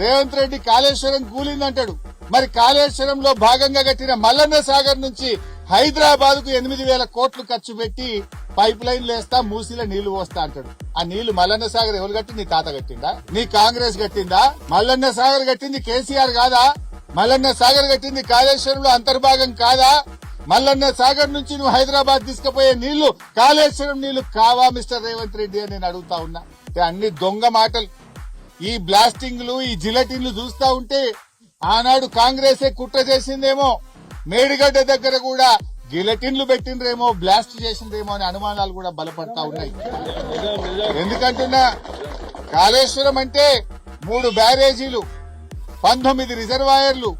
రేవంత్ రెడ్డి కాళేశ్వరం కూలిందంటాడు. మరి కాళేశ్వరంలో భాగంగా కట్టిన మల్లన్న సాగర్ నుంచి హైదరాబాద్కు ఎనిమిది వేల కోట్లు ఖర్చు పెట్టి పైప్ లైన్ లేస్తా మూసిలో నీళ్ళు పోస్తా అంటాడు. ఆ నీళ్ళు మల్లన్న సాగర్ ఎవరు కట్టి? నీ తాత కట్టిందా? నీ కాంగ్రెస్ కట్టిందా? మల్లన్న సాగర్ కట్టింది కేసీఆర్ కాదా? మల్లన్న సాగర్ కట్టింది కాళేశ్వరంలో అంతర్భాగం కాదా? మల్లన్న సాగర్ నుంచి నువ్వు హైదరాబాద్ తీసుకుపోయే నీళ్ళు కాళేశ్వరం నీళ్ళు కావా మిస్టర్ రేవంత్ రెడ్డి అని నేను అడుగుతా ఉన్నా. అన్ని దొంగ మాటలు. ఈ బ్లాస్టింగ్లు ఈ జిలటిన్లు చూస్తా ఉంటే ఆనాడు కాంగ్రెసే కుట్ర చేసిందేమో. మేడిగడ్డ దగ్గర కూడా గిలటిన్లు పెట్టిండ్రేమో బ్లాస్ట్ చేసిండ్రేమో అనే అనుమానాలు కూడా బలపడతా ఉన్నాయి. ఎందుకంటున్నా కాళేశ్వరం అంటే మూడు బ్యారేజీలు పంతొమ్మిది రిజర్వాయర్లు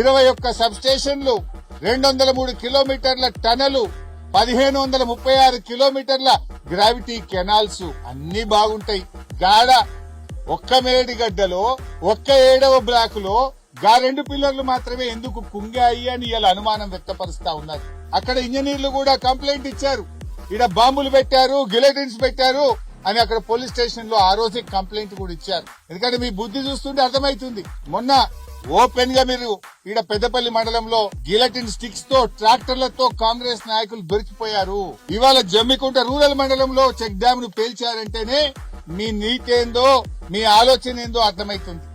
ఇరవై ఒక్క సబ్ స్టేషన్లు రెండు వందల మూడు కిలోమీటర్ల టనలు పదిహేను వందల ముప్పై ఆరు కిలోమీటర్ల గ్రావిటీ కెనాల్స్ అన్ని బాగుంటాయి. గాడ ఒక్క మేడిగడ్డలో ఒక్క ఏడవ బ్లాక్లో గా రెండు పిల్లర్లు మాత్రమే ఎందుకు కుంగాయి అని ఇలా అనుమానం వ్యక్తపరుస్తా ఉన్నారు. అక్కడ ఇంజనీర్లు కూడా కంప్లైంట్ ఇచ్చారు. ఈడ బాంబులు పెట్టారు గిలెటిన్స్ పెట్టారు అని అక్కడ పోలీస్ స్టేషన్లో ఆ రోజే కంప్లైంట్ కూడా ఇచ్చారు. ఎందుకంటే మీ బుద్ధి చూస్తుంటే అర్థమైతుంది. మొన్న ఓపెన్గా మీరు ఈడ పెద్దపల్లి మండలంలో గిలటిన్ స్టిక్స్తో ట్రాక్టర్లతో కాంగ్రెస్ నాయకులు దొరికిపోయారు. ఇవాళ జమ్మికుంట రూరల్ మండలంలో చెక్ డ్యామ్ను పేల్చారంటేనే మీ నీకేందో మీ ఆలోచన ఏందో అర్థమైతుంది